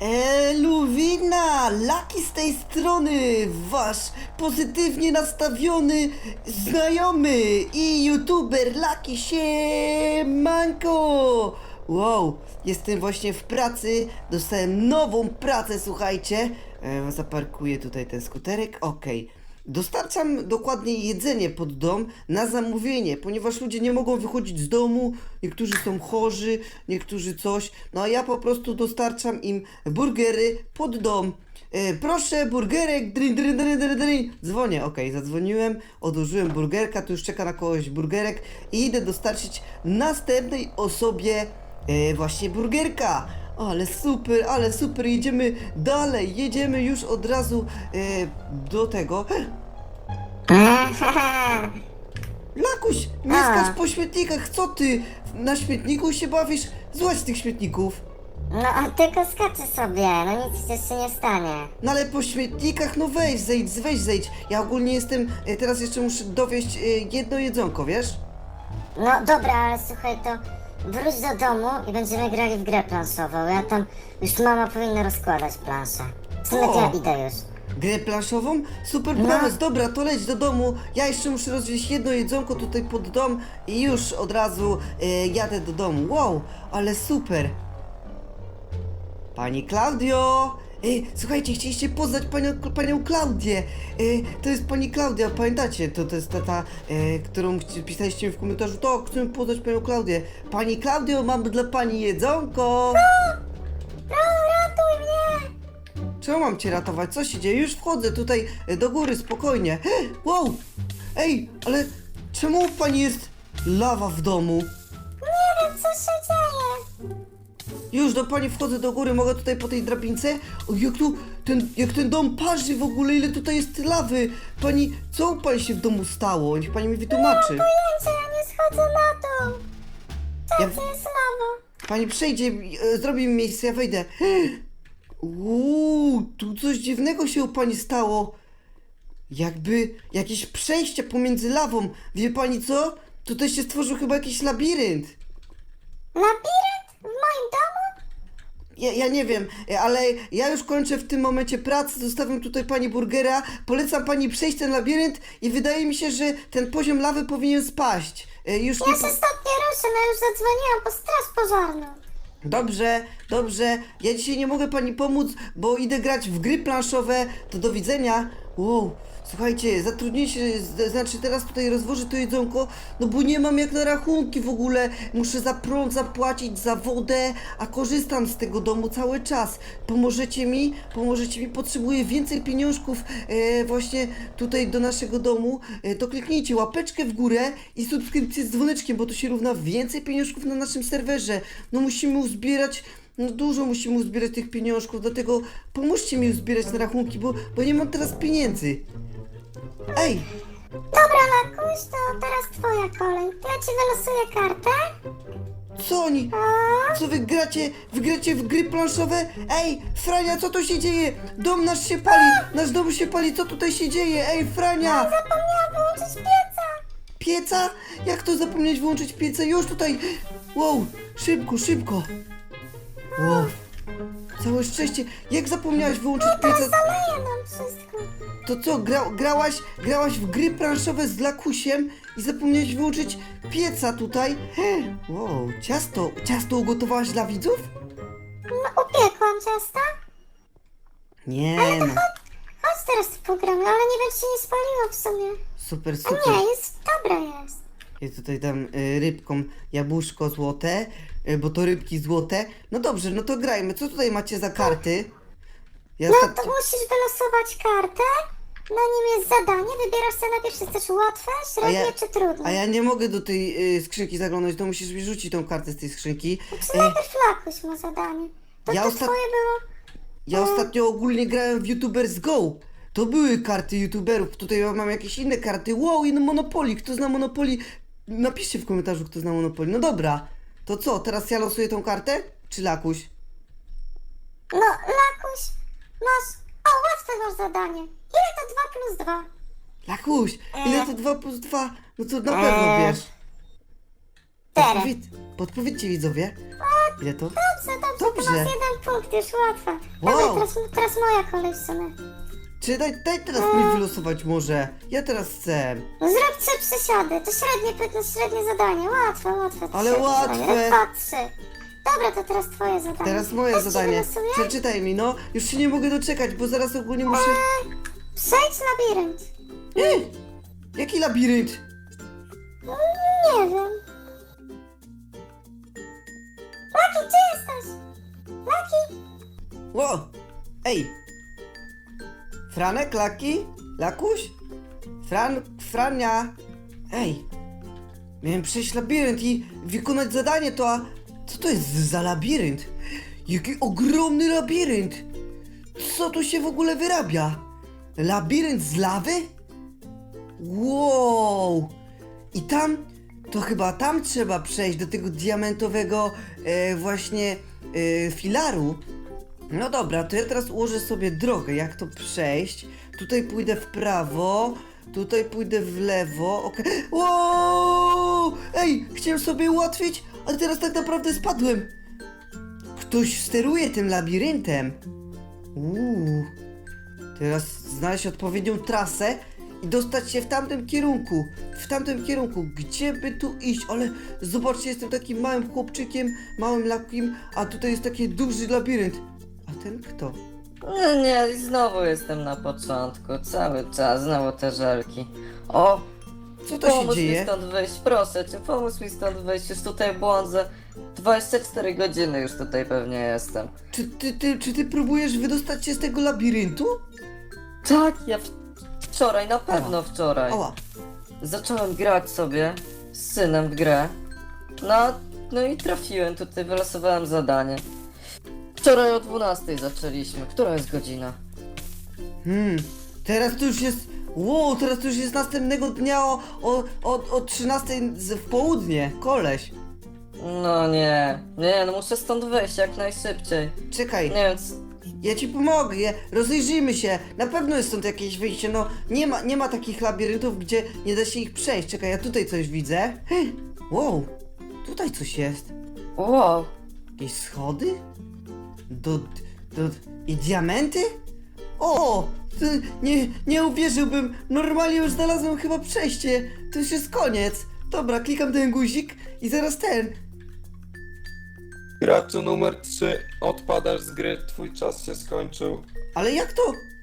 Eluwina! Laki z tej strony! Wasz pozytywnie nastawiony znajomy i youtuber Laki Siemanko! Wow, jestem właśnie w pracy, dostałem nową pracę, słuchajcie. E, zaparkuję tutaj ten skuterek, okej. Dostarczam dokładnie jedzenie pod dom na zamówienie, ponieważ ludzie nie mogą wychodzić z domu, niektórzy są chorzy, niektórzy coś, no a ja po prostu dostarczam im burgery pod dom. E, proszę, burgerek, drin, drin, drin, drin, drin. Dzwonię, okej, zadzwoniłem, odłożyłem burgerka, tu już czeka na kogoś burgerek i idę dostarczyć następnej osobie e, właśnie burgerka. Ale super, ale super, jedziemy dalej, jedziemy już od razu e, do tego. Lakuś, mieszkasz A. po śmietnikach, co ty? Na śmietniku się bawisz? Złaź tych śmietników. No a tylko skaczę sobie, no nic przecież się nie stanie. No ale po śmietnikach, no weź, zejdź, weź, zejdź. Ja ogólnie jestem, e, teraz jeszcze muszę dowieść e, jedno jedzonko, wiesz? No dobra, ale słuchaj, to wróć do domu i będziemy grali w grę planszową. Ja tam już mama powinna rozkładać planszę. W sumie to ja O. idę już. Grę planszową? Super No. pomysł, dobra, to leć do domu. Ja jeszcze muszę rozwieźć jedno jedzonko tutaj pod dom i już od razu e, jadę do domu. Wow, ale super. Pani Klaudio! Ej, słuchajcie, chcieliście poznać panią, panią Klaudię. Ej, to jest pani Klaudia, pamiętacie? To, to jest ta, ta e, którą pisaliście mi w komentarzu. To, chcemy poznać panią Klaudię. Pani Klaudio, mam dla pani jedzonko. ratuj mnie! Czemu mam cię ratować? Co się dzieje? Już wchodzę tutaj e, do góry, spokojnie. Wow! Ej, ale czemu u pani jest lawa w domu? Nie wiem, co się dzieje. Już do pani wchodzę do góry, mogę tutaj po tej drabince? O, jak tu, ten, jak ten dom parzy w ogóle, ile tutaj jest lawy? Pani, co u pani się w domu stało? Niech pani mi wytłumaczy. Pojęcia, ja nie schodzę na dół. Ja, To jest lawa. pani przejdzie, e, zrobi mi miejsce, ja wejdę. Uuu, tu coś dziwnego się u pani stało. Jakby jakieś przejście pomiędzy lawą. Wie pani co? Tutaj się stworzył chyba jakiś labirynt. Labirynt? W moim domu? Ja, ja nie wiem, ale ja już kończę w tym momencie pracę, zostawiam tutaj pani burgera, polecam pani przejść ten labirynt i wydaje mi się, że ten poziom lawy powinien spaść. E, Już nie... Ja się stąd nie ruszę, no już zadzwoniłam po straż pożarną. Dobrze, dobrze, ja dzisiaj nie mogę pani pomóc, bo idę grać w gry planszowe, to do widzenia. Wow, słuchajcie, zatrudnię się, z- znaczy teraz tutaj rozwożę to jedzonko, no bo nie mam jak na rachunki w ogóle, muszę za prąd zapłacić, za wodę, a korzystam z tego domu cały czas. Pomożecie mi? Pomożecie mi? Potrzebuję więcej pieniążków e, właśnie tutaj do naszego domu, e, to kliknijcie łapeczkę w górę i subskrypcję z dzwoneczkiem, bo to się równa więcej pieniążków na naszym serwerze. No musimy uzbierać no dużo musimy uzbierać tych pieniążków, dlatego pomóżcie mi uzbierać na rachunki, bo, bo nie mam teraz pieniędzy. Ej, Dobra, Lakuś, to teraz twoja kolej. To ja ci wylosuję kartę. co oni? Co wy gracie? Wy gracie w gry planszowe? Ej, Frania, co tu się dzieje? Dom nasz się pali, nasz dom się pali, co tutaj się dzieje? Ej, Frania! Zapomniałam wyłączyć pieca. Pieca? Jak to zapomnieć wyłączyć piecę? Już tutaj! Wow, szybko, szybko! Wow, całe szczęście. Jak zapomniałaś wyłączyć piecę? Zaleje nam wszystko. To co, gra, grałaś, grałaś w gry planszowe z Lakusiem i zapomniałeś wyłączyć pieca tutaj? He, Wow, ciasto, ciasto ugotowałaś dla widzów? No, upiekłam ciasta. Nie no, Chodź teraz pogramy, ale nie wiem, czy się nie spaliło w sumie. super, super. nie, jest, dobre jest. Ja tutaj dam y, rybkom jabłuszko złote, y, bo to rybki złote. No dobrze, no to grajmy. Co tutaj macie za karty? Ja No to musisz wylosować kartę. Na nim jest zadanie. Wybierasz sobie najpierw, czy chcesz łatwe, średnie czy trudne. a ja nie mogę do tej y, skrzynki zaglądać, to musisz mi rzucić tą kartę z tej skrzynki. Czy Ej, najpierw Lakuś ma zadanie. To, Ja to ostat- twoje było... Ja ostatnio ogólnie grałem w YouTubers Go. To były karty YouTuberów. Tutaj ja mam jakieś inne karty. Wow, i no Monopoly. Kto zna Monopoly? Napiszcie w komentarzu, kto zna Monopoly. No dobra. To co, teraz ja losuję tą kartę? Czy Lakuś? No, Lakuś, masz... O, łatwe masz zadanie. Ile to 2 plus 2? Lakuś, ile to 2 plus 2? No to na pewno Eee. wiesz. Cztery. Podpowiedz, podpowiedzcie widzowie. Ile to? Dobrze, dobrze, Dobrze. to masz jeden punkt, już. Wow. Dawaj, teraz, teraz moja kolej w sumie. Czy daj, daj teraz mi wylosować może? Ja teraz chcę. No zrób trzy przysiady, to średnie pytanie, średnie zadanie, łatwo, łatwo. to Ale średnie łatwe. Zadanie. Trzy. Dobra, to teraz twoje zadanie. Teraz moje zadanie. wylosuję? Przeczytaj mi, no. Już się nie mogę doczekać, bo zaraz ogólnie muszę... Przejdź labirynt. Ej! Jaki labirynt? No, nie wiem. Laki, gdzie jesteś? Laki? Ło! Ej! Franek, Laki? Lakuś? Fran... Frania? Ej! Miałem przejść labirynt i wykonać zadanie, to a... Co to jest za labirynt? Jaki ogromny labirynt! Co tu się w ogóle wyrabia? Labirynt z lawy? Wow! I tam, to chyba tam trzeba przejść do tego diamentowego e, właśnie e, filaru. No dobra, to ja teraz ułożę sobie drogę, jak to przejść. Tutaj pójdę w prawo, tutaj pójdę w lewo, okej. Wow! Ej, chciałem sobie ułatwić, ale teraz tak naprawdę spadłem. Ktoś steruje tym labiryntem. Uuu. Teraz znaleźć odpowiednią trasę i dostać się w tamtym kierunku. W tamtym kierunku. Gdzie by tu iść? Ale zobaczcie, jestem takim małym chłopczykiem, małym lakim, a tutaj jest taki duży labirynt. A ten kto? No nie, znowu jestem na początku, cały czas, znowu te żelki. O, Co to się pomóż mi stąd wyjść, proszę cię, pomóż mi stąd wyjść, już tutaj błądzę. 24 godziny już tutaj pewnie jestem. Czy ty, ty, czy ty próbujesz wydostać się z tego labiryntu? Tak, ja w... wczoraj, na pewno wczoraj. Oła. Zacząłem grać sobie z synem w grę. No, no i trafiłem tutaj, wylosowałem zadanie. Wczoraj o 12 zaczęliśmy. Która jest godzina? Hmm. Teraz to już jest... Wow, teraz to już jest następnego dnia o, o, o, o 13 z- w południe. Koleś. No nie, nie, no muszę stąd wyjść jak najszybciej. Czekaj. Nie wiem, c- Ja ci pomogę, je- rozejrzyjmy się. Na pewno jest stąd jakieś wyjście. No, nie ma, nie ma takich labiryntów, gdzie nie da się ich przejść. Czekaj, ja tutaj coś widzę. Hej, Wow, tutaj coś jest. wow, Jakieś schody? Do, do... I diamenty? O! ty- Nie, nie uwierzyłbym. Normalnie już znalazłem chyba przejście. To już jest koniec. Dobra, klikam ten guzik i zaraz ten. Graczu numer 3, odpadasz z gry, twój czas się skończył. Ale jak to?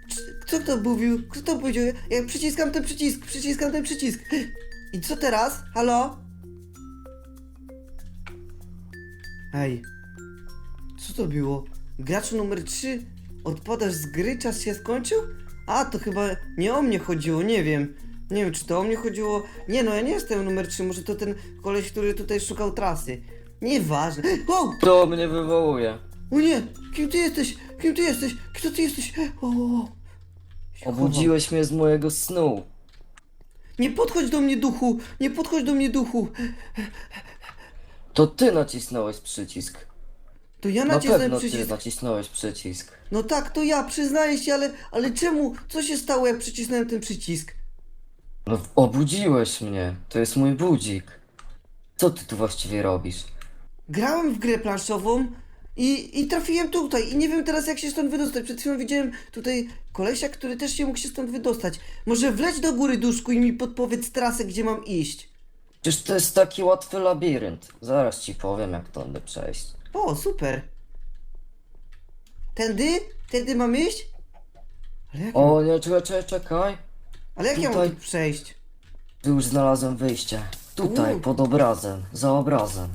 Czy- Kto to mówił? Kto to powiedział? Ja przyciskam ten przycisk, przyciskam ten przycisk. I co teraz? Halo? Ej. Co to było? Gracz numer 3, odpadasz z gry, czas się skończył? A, to chyba nie o mnie chodziło, nie wiem. Nie wiem, czy to o mnie chodziło. Nie no, ja nie jestem numer 3, może to ten koleś, który tutaj szukał trasy. Nieważne. Wow! to mnie wywołuje. O nie! Kim ty jesteś? Kim ty jesteś? Kto ty jesteś? O, o, o. Się. Obudziłeś mnie z mojego snu. Nie podchodź do mnie, duchu! Nie podchodź do mnie, duchu! To ty nacisnąłeś przycisk. To ja Na nacisnąłem pewno przycisk. nacisnąłeś przycisk. No tak, to ja, przyznaję się, ale, ale czemu? Co się stało, jak przycisnąłem ten przycisk? No obudziłeś mnie. To jest mój budzik. Co ty tu właściwie robisz? Grałem w grę planszową i, i trafiłem tutaj i nie wiem teraz, jak się stąd wydostać. Przed chwilą widziałem tutaj kolesia, który też się mógł się stąd wydostać. Może wleć do góry, duszku, i mi podpowiedz trasę, gdzie mam iść. Przecież to jest taki łatwy labirynt. Zaraz ci powiem, jak tędy przejść. O, super. Tędy? Tędy mam iść? Ale jak, O nie, czekaj, czekaj, czekaj. ale jak ja mam tutaj- tu przejść? Tu już znalazłem wyjście. Tutaj, U. pod obrazem, za obrazem.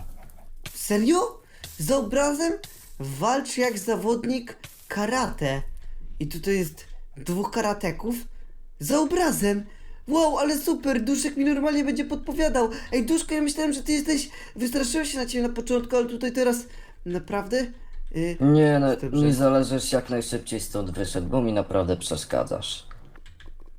Serio? Za obrazem? Walcz jak zawodnik karate. I tutaj jest dwóch karateków. Za obrazem. Wow, ale super, Duszek mi normalnie będzie podpowiadał. Ej, Duszko, ja myślałem, że ty jesteś... Wystraszyłem się na ciebie na początku, ale tutaj teraz... Naprawdę? Y, Nie, no, mi zależy, żeś jak najszybciej stąd wyszedł, bo mi naprawdę przeszkadzasz.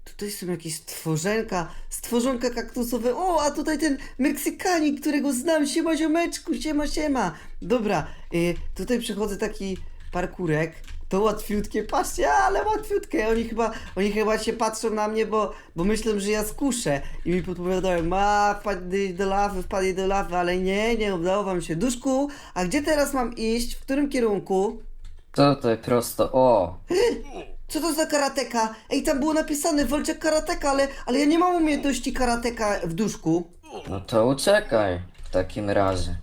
Tutaj są jakieś stworzenka, stworzonka kaktusowe. O, a tutaj ten Meksykanin, którego znam. Siema ziomeczku, siema, siema. Dobra, y, tutaj przechodzę taki parkurek. To łatwiutkie, patrzcie, ale łatwiutkie. Oni chyba, oni chyba się patrzą na mnie, bo, bo myślą, że ja skuszę. I mi podpowiadają, ma, wpadli do lawy, wpadli do lawy, ale nie, nie udało wam się. Duszku, a gdzie teraz mam iść? W którym kierunku? Tutaj prosto, o! Co to za karateka? Ej, tam było napisane walczek karateka, ale, ale ja nie mam umiejętności karateka w duszku. No to uciekaj w takim razie.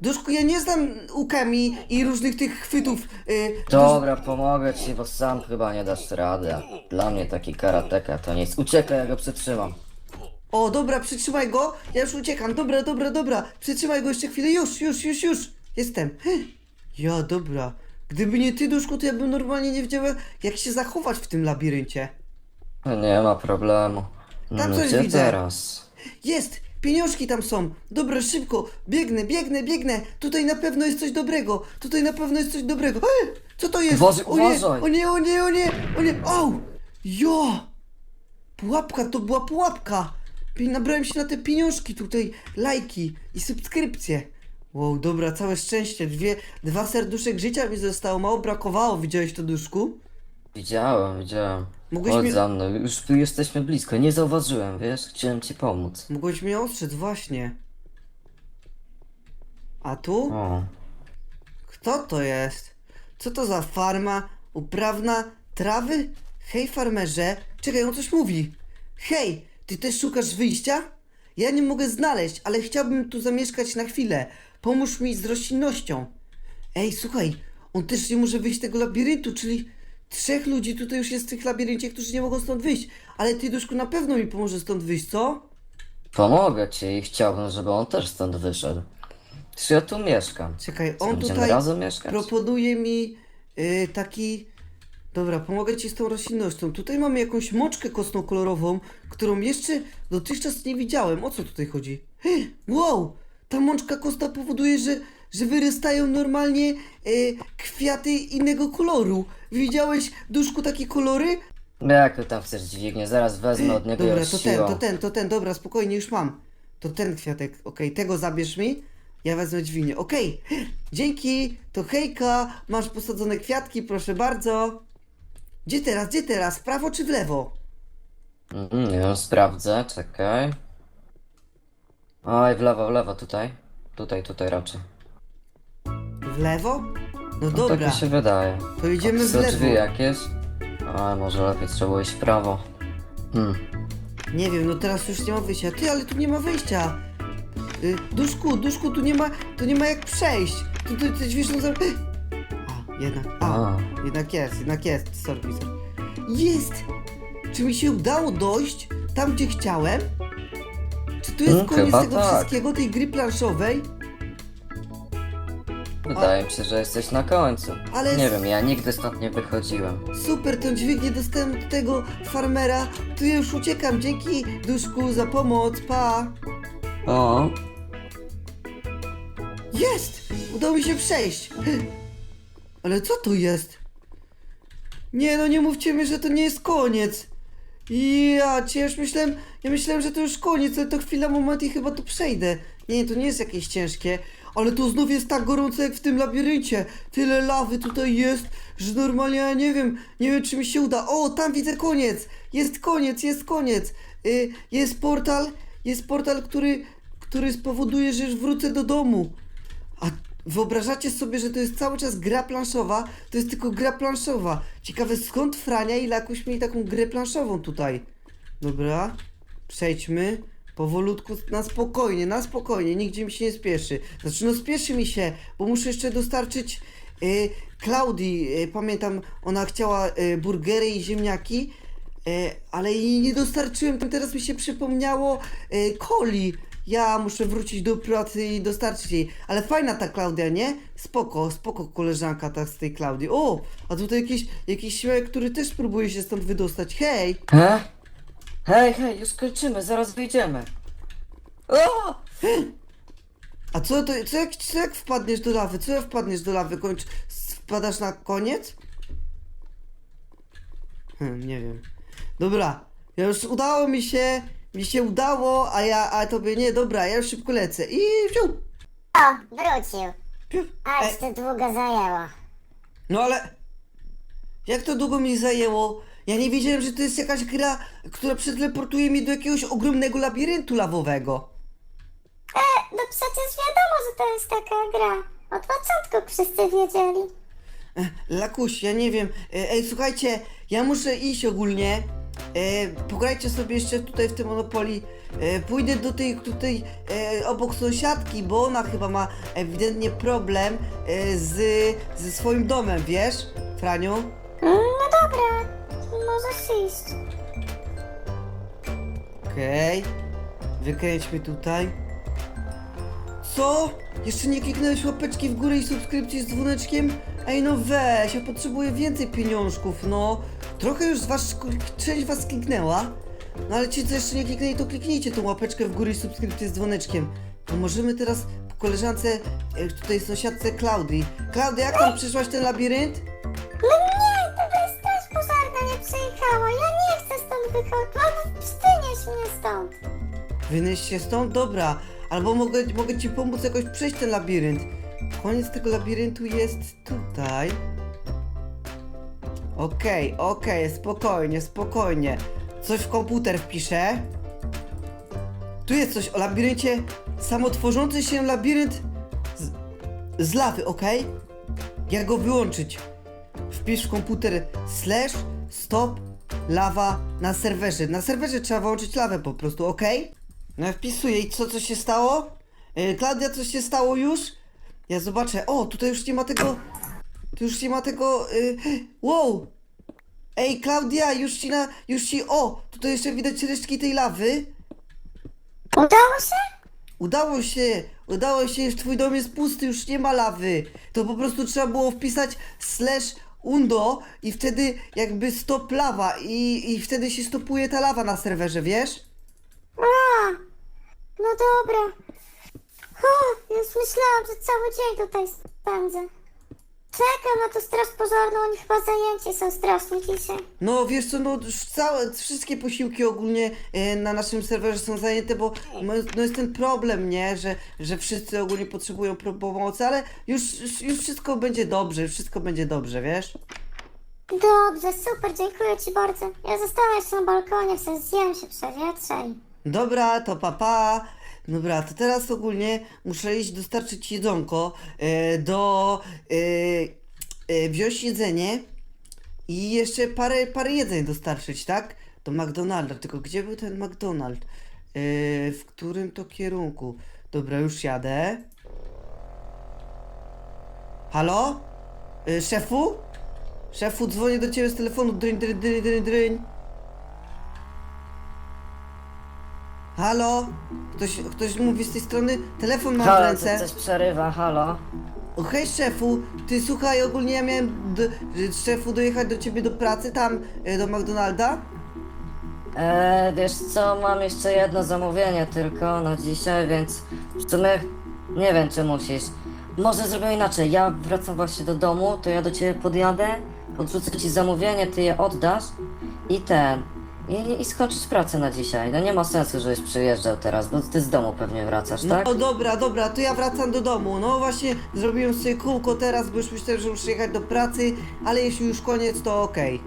Duszku, ja nie znam ukemi i różnych tych chwytów. Yy, Dobra, pomogę ci, bo sam chyba nie dasz rady. Dla mnie taki karateka to nic. Uciekaj, ja go przytrzymam. O, dobra, przytrzymaj go. Ja już uciekam. Dobra, dobra, dobra. Przytrzymaj go jeszcze chwilę. Już, już, już, już. Jestem. Ja, dobra. Gdyby nie ty, Duszku, to ja bym normalnie nie wiedział, jak się zachować w tym labiryncie. Nie ma problemu. Tam No coś gdzie widzę. teraz? Jest! Pieniążki tam są! Dobra, szybko! Biegnę, biegnę, biegnę! Tutaj na pewno jest coś dobrego! Tutaj na pewno jest coś dobrego! E, co to jest? Uważaj, o nie, uważaj. o nie, o nie, o nie, o nie! Au! Jo! Pułapka, to była pułapka! Pi- Nabrałem się na te pieniążki tutaj, lajki i subskrypcje. Wow, dobra, całe szczęście. Dwie, dwa serduszek życia mi zostało, mało brakowało. Widziałeś to, Duszku? Widziałem, widziałem. Mogłeś Chodź za mną, już tu jesteśmy blisko. Nie zauważyłem, wiesz? Chciałem ci pomóc. Mogłeś mnie ostrzec, właśnie. A tu? O. Kto to jest? Co to za farma uprawna trawy? Hej farmerze, czekaj, on coś mówi. Hej, ty też szukasz wyjścia? Ja nie mogę znaleźć, ale chciałbym tu zamieszkać na chwilę. Pomóż mi z roślinnością. Ej, słuchaj, on też nie może wyjść z tego labiryntu, czyli trzech ludzi tutaj już jest w tych labiryncie, którzy nie mogą stąd wyjść. Ale ty, Duszku, na pewno mi pomoże stąd wyjść, co? Pomogę ci i chciałbym, żeby on też stąd wyszedł. Przecież ja tu mieszkam. Czekaj, on będziemy tutaj razem mieszkać? proponuje mi y, taki... Dobra, pomogę ci z tą roślinnością. Tutaj mamy jakąś mączkę kostną kolorową, którą jeszcze dotychczas nie widziałem. O co tutaj chodzi? Wow! Ta mączka kostna powoduje, że, że wyrastają normalnie y, kwiaty innego koloru. Widziałeś, Duszku, takie kolory? Jak ty tam chcesz dźwignię? Zaraz wezmę od niego Dobra, to ten, to ten, to ten, dobra, spokojnie, już mam. To ten kwiatek, okej, tego zabierz mi, ja wezmę dźwignię, okej. Dzięki, to hejka, masz posadzone kwiatki, proszę bardzo. Gdzie teraz, gdzie teraz, w prawo czy w lewo? Nie wiem, sprawdzę, czekaj. Oj, w lewo, w lewo, tutaj. Tutaj, tutaj raczej. W lewo? No No, dobra, Tak mi się wydaje. to idziemy w Są lewo. drzwi jakieś? A może lepiej trzeba iść w prawo. Hmm. Nie wiem, no teraz już nie ma wyjścia. Ty, ale tu nie ma wyjścia. Y, duszku, duszku, tu nie ma, tu nie ma jak przejść. Tu, tu te drzwi są za... A, jednak, a, A. jednak jest, jednak jest, sorry, sorry. Jest! Czy mi się udało dojść tam, gdzie chciałem? Czy tu jest Mm, koniec chyba tego tak. wszystkiego, tej gry planszowej? Wydaje mi się, że jesteś na końcu. Ale Nie s- wiem, ja nigdy stąd nie wychodziłem. Super, tą dźwignię dostałem od tego farmera. Tu ja już uciekam, dzięki duszku za pomoc, pa! O, Jest! Udało mi się przejść! Ale co to jest? Nie no, nie mówcie mi, że to nie jest koniec! Ja cię już myślałem, ja myślałem, że to już koniec, ale to chwila, moment i chyba tu przejdę. Nie, to nie jest jakieś ciężkie, ale to znów jest tak gorąco jak w tym labiryncie. Tyle lawy tutaj jest, że normalnie ja nie wiem, nie wiem czy mi się uda. O, tam widzę koniec! Jest koniec, jest koniec! Y, jest portal, jest portal, który, który spowoduje, że już wrócę do domu. A wyobrażacie sobie, że to jest cały czas gra planszowa? To jest tylko gra planszowa. Ciekawe skąd Frania i Lakuś mieli taką grę planszową tutaj. Dobra, przejdźmy. Powolutku, na spokojnie, na spokojnie, nigdzie mi się nie spieszy. Znaczy, no spieszy mi się, bo muszę jeszcze dostarczyć y, Klaudii. Y, pamiętam, ona chciała y, burgery i ziemniaki, y, ale jej nie dostarczyłem. Teraz mi się przypomniało y, coli. Ja muszę wrócić do pracy i dostarczyć jej. Ale fajna ta Klaudia, nie? Spoko, spoko koleżanka ta z tej Klaudii. O, a tutaj jakiś, jakiś śmiałek, który też próbuje się stąd wydostać. Hej! He? Hej, hej, już kończymy, zaraz wyjdziemy. O! A co to, co jak, co jak wpadniesz do lawy? Co jak wpadniesz do lawy? Kończ, wpadasz na koniec? Hmm, nie wiem. Dobra, ja już udało mi się, mi się udało, a ja, a tobie nie, dobra, ja już szybko lecę i wziął. O, wrócił. Aż Ej, to długo zajęło. no ale, Jak to długo mi zajęło? Ja nie wiedziałem, że to jest jakaś gra, która przeteleportuje mnie do jakiegoś ogromnego labiryntu lawowego. No przecież wiadomo, że to jest taka gra. Od początku wszyscy wiedzieli. Ech, Lakuś, ja nie wiem. E, Ej, słuchajcie, ja muszę iść ogólnie. E, pograjcie sobie jeszcze tutaj w tym Monopoly. E, pójdę do tej tutaj e, obok sąsiadki, bo ona chyba ma ewidentnie problem e, z, ze swoim domem, wiesz, Franiu? Mm, możesz iść. Okej. Wykręćmy tutaj. Co? Jeszcze nie kliknąłeś łapeczki w górę i subskrypcji z dzwoneczkiem? Ej no weź, ja potrzebuję więcej pieniążków, no. Trochę już z was, część was kliknęła. No ale ci co jeszcze nie kliknęli, to kliknijcie tą łapeczkę w górę i subskrypcję z dzwoneczkiem. To możemy teraz po koleżance, e, tutaj sąsiadce Klaudii. Klaudia, jak tam przeszłaś ten labirynt? Mam wstyniesz mnie stąd. Wynieś się stąd? Dobra. Albo mogę, mogę ci pomóc jakoś przejść ten labirynt. Koniec tego labiryntu jest tutaj. Okej, okej, spokojnie, spokojnie. Coś w komputer wpiszę. Tu jest coś o labiryncie. Samotworzący się labirynt z, z lawy, okej? Jak go wyłączyć? Wpisz w komputer slash stop lawa na serwerze. Na serwerze trzeba wyłączyć lawę po prostu, ok? No ja wpisuję i co, co się stało? Yy, Klaudia, coś się stało już? Ja zobaczę. O, tutaj już nie ma tego... Tu już nie ma tego... Yy, wow! Ej, Klaudia, już ci na... Już ci... O! Tutaj jeszcze widać resztki tej lawy. Udało się? Udało się! Udało się, już twój dom jest pusty, już nie ma lawy. To po prostu trzeba było wpisać slash undo i wtedy jakby stop lawa i, i wtedy się stopuje ta lawa na serwerze, wiesz? A, no dobra. Uff, już myślałam, że cały dzień tutaj spędzę. Czekam na tą straż pożarną, oni chyba zajęci są strasznie dzisiaj. No wiesz co, no już całe, wszystkie posiłki ogólnie e, na naszym serwerze są zajęte, bo no, no jest ten problem, nie? Że, że wszyscy ogólnie potrzebują pro- pomocy, ale już, już, już wszystko będzie dobrze, już wszystko będzie dobrze, wiesz? Dobrze, super, dziękuję ci bardzo. Ja zostanę jeszcze na balkonie, chcę zjem się przewietrzę i... Dobra, to papa. Dobra, to teraz ogólnie muszę iść dostarczyć jedzonko e, do... E, e, wziąć jedzenie i jeszcze parę, parę jedzeń dostarczyć, tak? Do McDonalda, tylko gdzie był ten McDonald? E, w którym to kierunku? Dobra, już jadę. Halo? E, szefu? Szefu, dzwonię do ciebie z telefonu, dryń, dryń, dryń, dryń, dryń. Halo? Ktoś, ktoś mówi z tej strony? Telefon mam w Halo, to ręce. coś przerywa, halo. O, hej szefu, ty słuchaj, ogólnie ja miałem do, szefu dojechać do ciebie do pracy, tam e, do McDonalda. Eee, wiesz co, mam jeszcze jedno zamówienie tylko na dzisiaj, więc w sumie nie wiem czy musisz. Może zrobimy inaczej, ja wracam właśnie do domu, to ja do ciebie podjadę, podrzucę ci zamówienie, ty je oddasz i ten. I, I skończysz pracę na dzisiaj. No nie ma sensu, żebyś przyjeżdżał teraz, bo ty z domu pewnie wracasz, tak? No dobra, dobra, to ja wracam do domu. No właśnie, zrobiłem sobie kółko teraz, bo już myślałem, że muszę jechać do pracy, ale jeśli już koniec, to okej.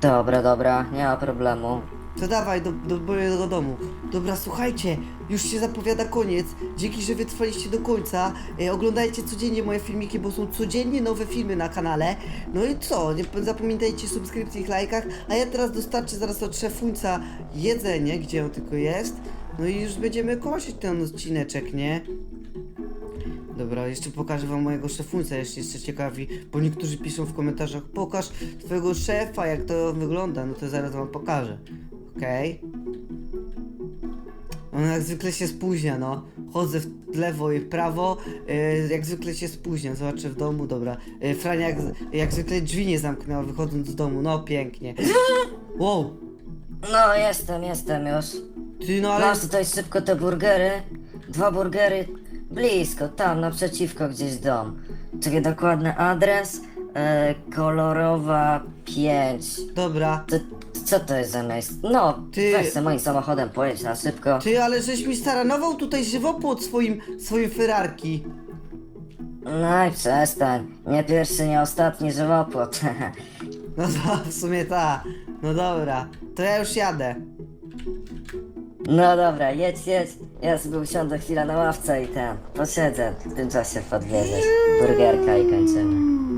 Dobra, dobra, nie ma problemu. To dawaj do, do, do domu. Dobra, słuchajcie, już się zapowiada koniec. Dzięki, że wytrwaliście do końca. E, oglądajcie codziennie moje filmiki, bo są codziennie nowe filmy na kanale. No i co? Nie zapominajcie o subskrypcji i lajkach. A ja teraz dostarczę zaraz od szefuńca jedzenie, gdzie on tylko jest. No i już będziemy kończyć ten odcineczek, nie? Dobra, jeszcze pokażę wam mojego szefuńca, jeśli jesteście ciekawi, bo niektórzy piszą w komentarzach, pokaż twojego szefa, jak to wygląda, no to zaraz wam pokażę. Okej. On jak zwykle się spóźnia, no. Chodzę w lewo i w prawo, e, jak zwykle się spóźnia, zobaczę w domu, dobra. E, Frania jak, jak zwykle drzwi nie zamknęła wychodząc z domu, no pięknie. Wow, No jestem, jestem już. ty no ale... Masz tutaj szybko te burgery. Dwa burgery blisko, tam naprzeciwko gdzieś dom. Czekaj, dokładny adres. E, kolorowa 5. Dobra. To, co to jest za miejsce? No, Ty- weź se moim samochodem pojedź na szybko. Ty, ale żeś mi staranował tutaj żywopłot swoim, swoim Ferrarki. No i przestań. Nie pierwszy, nie ostatni żywopłot. No to w sumie ta. No dobra, to ja już jadę. No dobra, jedź, jedź. Ja sobie usiądę chwilę na ławce i ten, posiedzę. W tym czasie podwieziesz burgerka i kończymy.